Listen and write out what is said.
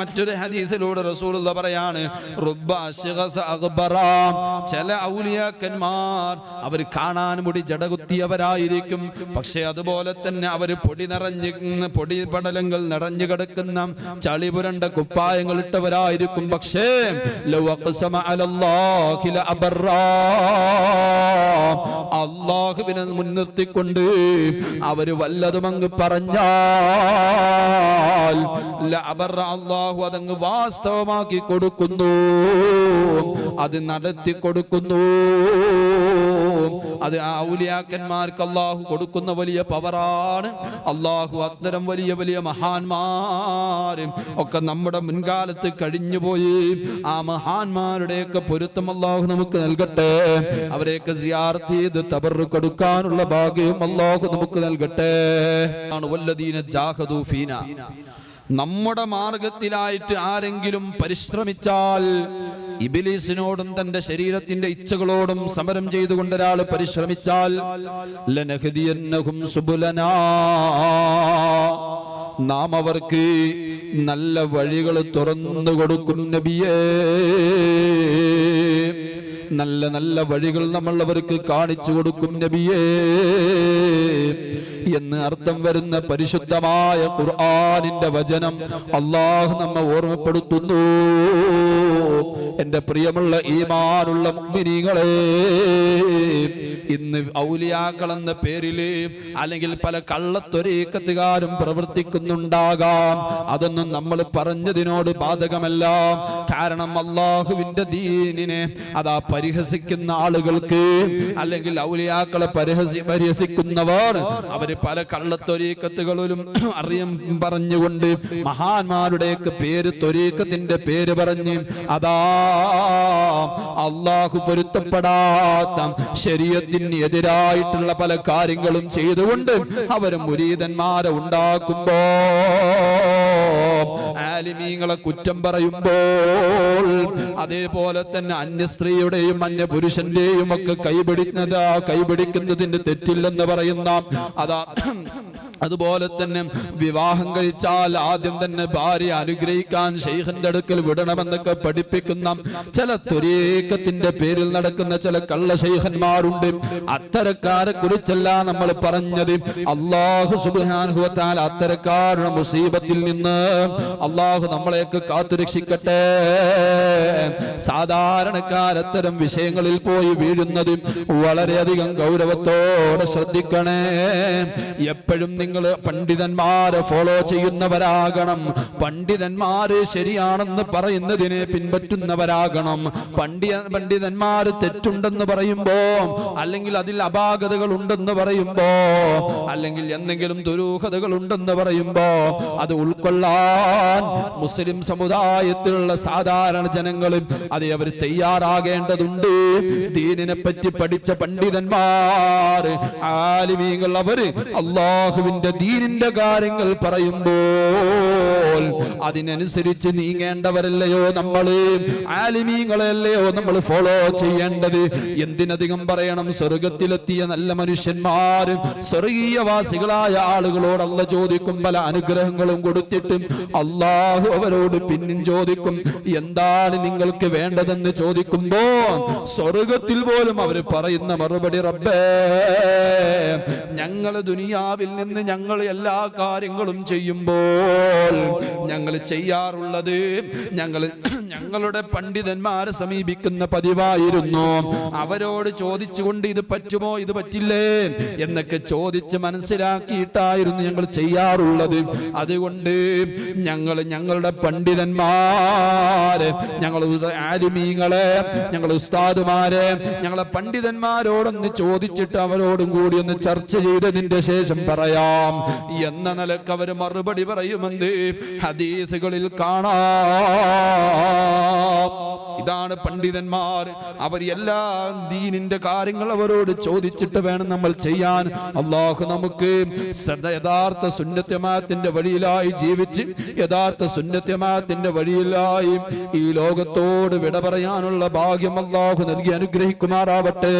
മറ്റൊരു ഹദീസിലൂടെ റസൂലുള്ള പറയാണ്. ചില ഔലിയാക്കന്മാർ അവർ കാണാൻ മുടി ജടകുത്തിയവരായിരിക്കും പക്ഷെ അതുപോലെ തന്നെ അവർ പൊടി നിറഞ്ഞ് പൊടി പടലങ്ങൾ നിറഞ്ഞു കിടക്കുന്ന ചളി പുരണ്ട കുപ്പായങ്ങൾ ഇട്ടവരായിരിക്കും പക്ഷേ. അള്ളാഹുവിനെ മുൻനിർത്തിക്കൊണ്ട് അവർ വല്ലതും അങ്ങ് പറഞ്ഞാൽ ലഅബറ അള്ളാഹു അതങ്ങ് വാസ്തവമാക്കി കൊടുക്കുന്നു. അത് നടത്തി കൊടുക്കുന്നു. അത് ആ ഔലിയാക്കന്മാർക്ക് അള്ളാഹു കൊടുക്കുന്ന വലിയ പവറാണ്. അള്ളാഹു അത്തരം വലിയ വലിയ മഹാന്മാരും ഒക്കെ നമ്മുടെ മുൻകാലത്ത് കഴിഞ്ഞുപോയി ആ മഹാന്മാരുടെയൊക്കെ പൊരുത്തം അള്ളാഹു നമുക്ക് നൽകട്ടെ. അവരെയൊക്കെ സിയാർത്ത് ചെയ്ത് തബറു കൊടുക്കാനുള്ള ഭാഗ്യം അള്ളാഹു നമുക്ക് നൽകട്ടെ. ആണ് വല്ലദീന ജാഹദു ഫീന. നമ്മുടെ മാർഗത്തിലായിട്ട് ആരെങ്കിലും പരിശ്രമിച്ചാൽ ഇബിലീസിനോടും തന്റെ ശരീരത്തിന്റെ ഇച്ഛകളോടും സമരം ചെയ്തുകൊണ്ട് ഒരാൾ പരിശ്രമിച്ചാൽ നാം അവർക്ക് നല്ല വഴികൾ തുറന്നു കൊടുക്കും നബിയേ. നല്ല നല്ല വഴികൾ നമ്മൾ അവർക്ക് കാണിച്ചു കൊടുക്കും നബിയേ. എന്ന് അർത്ഥം വരുന്ന പരിശുദ്ധമായ ഖുർആനിന്റെ വചനം അള്ളാഹു നമ്മെ ഓർമ്മപ്പെടുത്തുന്നു. എന്റെ പ്രിയമുള്ള ഈമാനുള്ള മുഅ്മിനീങ്ങളെ ഇന്ന് ഔലിയാക്കൾ എന്ന പേരിൽ അല്ലെങ്കിൽ പല കള്ളത്തൊരേക്കത്തുകാരും പ്രവർത്തിക്കുന്നുണ്ടാകാം. അതൊന്നും നമ്മൾ പറഞ്ഞതിനോട് ബാധകമല്ല. കാരണം അള്ളാഹുവിന്റെ ദീനിനെ അതാ പരിഹസിക്കുന്ന ആളുകൾക്ക് അല്ലെങ്കിൽ ഔലിയാക്കളെ പരിഹസി പരിഹസിക്കുന്നവർ അവർ പല കള്ളത്തൊരീക്കത്തുകളിലും അറിയം പറഞ്ഞുകൊണ്ട് മഹാന്മാരുടെയൊക്കെ പേര് തൊരീക്കത്തിന്റെ പേര് പറഞ്ഞ് അതാ അള്ളാഹു പൊരുത്തപ്പെടാത്ത ശരീരത്തിന് എതിരായിട്ടുള്ള പല കാര്യങ്ങളും ചെയ്തുകൊണ്ട് അവർ മുരീതന്മാരെ ഉണ്ടാക്കുമ്പോ ആലിമീങ്ങളെ കുറ്റം പറയുമ്പോൾ അതേപോലെ തന്നെ അന്യ സ്ത്രീയുടെയും അന്യ പുരുഷന്റെയും ഒക്കെ കൈപിടിക്കുന്നത് കൈപിടിക്കുന്നതിന്റെ തെറ്റില്ലെന്ന് പറയുന്ന അതാ അതുപോലെ തന്നെ വിവാഹം കഴിച്ചാൽ ആദ്യം തന്നെ ഭാര്യ അനുഗ്രഹിക്കാൻ ഷെയ്ഖിന്റെ അടുക്കൽ വിടണമെന്നൊക്കെ പഠിപ്പിക്കുന്ന ചില തുരീക്കത്തിന്റെ പേരിൽ നടക്കുന്ന ചില കള്ള ശൈഖന്മാരുണ്ട്. അത്തരക്കാരെ കുറിച്ചല്ല നമ്മൾ പറഞ്ഞത്. അള്ളാഹു സുബാൻഹുവത്താൽ അത്തരക്കാരുടെ മുസീബത്തിൽ നിന്ന് അള്ളാഹു നമ്മളെയൊക്കെ കാത്തുരക്ഷിക്കട്ടെ. സാധാരണക്കാർ അത്തരം വിഷയങ്ങളിൽ പോയി വീഴുന്നതും വളരെയധികം ഗൗരവത്തോടെ ശ്രദ്ധിക്കണേ. എപ്പോഴും നിങ്ങൾ പണ്ഡിതന്മാരെ ഫോളോ ചെയ്യുന്നവരാകണം. പണ്ഡിതന്മാര് ശരിയാണെന്ന് പറയുന്നതിനെ പിൻപറ്റുന്നവരാകണം. പണ്ഡിത പണ്ഡിതന്മാര് തെറ്റുണ്ടെന്ന് പറയുമ്പോ അല്ലെങ്കിൽ അതിൽ അപാകതകൾ ഉണ്ടെന്ന് പറയുമ്പോ അല്ലെങ്കിൽ എന്തെങ്കിലും ദുരൂഹതകൾ ഉണ്ടെന്ന് പറയുമ്പോ അത് ഉൾക്കൊള്ളാൻ മുസ്ലിം സമുദായത്തിലുള്ള സാധാരണ ജനങ്ങളും അത് അവർ തയ്യാറാകേണ്ടതുണ്ട്. ദീനിനെ പറ്റി പഠിച്ച പണ്ഡിതന്മാർ ആലിമീങ്ങൾ അവർ അള്ളാഹുവിന്റെ ദീനിന്റെ കാര്യങ്ങൾ പറയുമ്പോൾ അതിനനുസരിച്ച് നീങ്ങേണ്ടവരല്ലയോ നമ്മൾ? ആലിമീങ്ങളെല്ലയോ നമ്മൾ ഫോളോ ചെയ്യേണ്ടത്? എന്തിനധികം പറയണം? സ്വർഗത്തിലെത്തിയ നല്ല മനുഷ്യന്മാർ സ്വർഗീയവാസികളായ ആളുകളോട് അല്ല ചോദിക്കും. പല അനുഗ്രഹങ്ങളും കൊടുത്തിട്ടും അള്ളാഹു അവരോട് പിന്നും ചോദിക്കും. എന്താണ് നിങ്ങൾക്ക് വേണ്ടതെന്ന് ചോദിക്കുമ്പോ സ്വർഗത്തിൽ പോലും അവർ പറയുന്ന മറുപടി റബ്ബേ ഞങ്ങൾ ദുനിയാവിൽ നിന്ന് ഞങ്ങൾ എല്ലാ കാര്യങ്ങളും ചെയ്യുമ്പോൾ ഞങ്ങൾ ചെയ്യാറുള്ളത് ഞങ്ങൾ ഞങ്ങളുടെ പണ്ഡിതന്മാരെ സമീപിക്കുന്ന പതിവായിരുന്നു. അവരോട് ചോദിച്ചുകൊണ്ട് ഇത് പറ്റുമോ? ഇത് പറ്റില്ലേ? എന്നൊക്കെ ചോദിച്ച് മനസ്സിലാക്കിയിട്ടായിരുന്നു ഞങ്ങൾ ചെയ്യാറുള്ളത്. അതുകൊണ്ട് ഞങ്ങൾ ഞങ്ങളുടെ പണ്ഡിതന്മാരെ ഞങ്ങൾ ആലിമീങ്ങളെ ഞങ്ങൾ ഉസ്താദുമാരെ ഞങ്ങളെ പണ്ഡിതന്മാരോടൊന്ന് ചോദിച്ചിട്ട് അവരോടും കൂടി ഒന്ന് ചർച്ച ചെയ്തതിന്റെ ശേഷം പറയാം. എന്ന നിലയ്ക്ക് അവർ മറുപടി പറയുമെന്ന് ഹദീസുകളിൽ കാണാം. ഇതാണ് പണ്ഡിതന്മാർ. അവർ എല്ലാ ദീനിന്റെ കാര്യങ്ങൾ അവരോട് ചോദിച്ചിട്ട് വേണം നമ്മൾ ചെയ്യാൻ. അള്ളാഹു നമുക്ക് യഥാർത്ഥ സുന്നത്യമാത്തിന്റെ വഴിയിലായി ജീവിച്ച് യഥാർത്ഥ സുന്നത്യമാത്തിന്റെ വഴിയിലായി ഈ ലോകത്തോട് വിട പറയാനുള്ള ഭാഗ്യം അള്ളാഹു നൽകി അനുഗ്രഹിക്കുമാറാവട്ടെ.